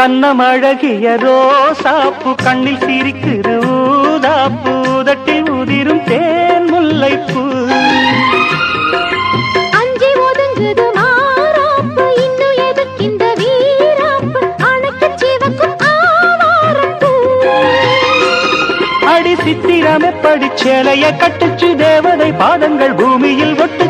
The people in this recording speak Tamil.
கண்ணம் அழகிய ரோசாப்பு கண்ணில் சிரிக்கிற ஊதாப்பு உதட்டில் உதிரும் தேன் முல்லைப்பூ. சித்திரம் எப்படி சேலைய கட்டுச்சு தேவதை பாதங்கள் பூமியில் ஒட்டுச்சு.